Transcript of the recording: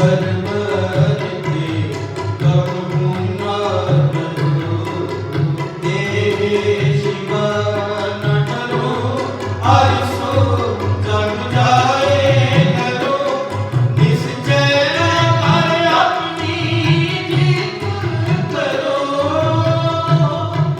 Good.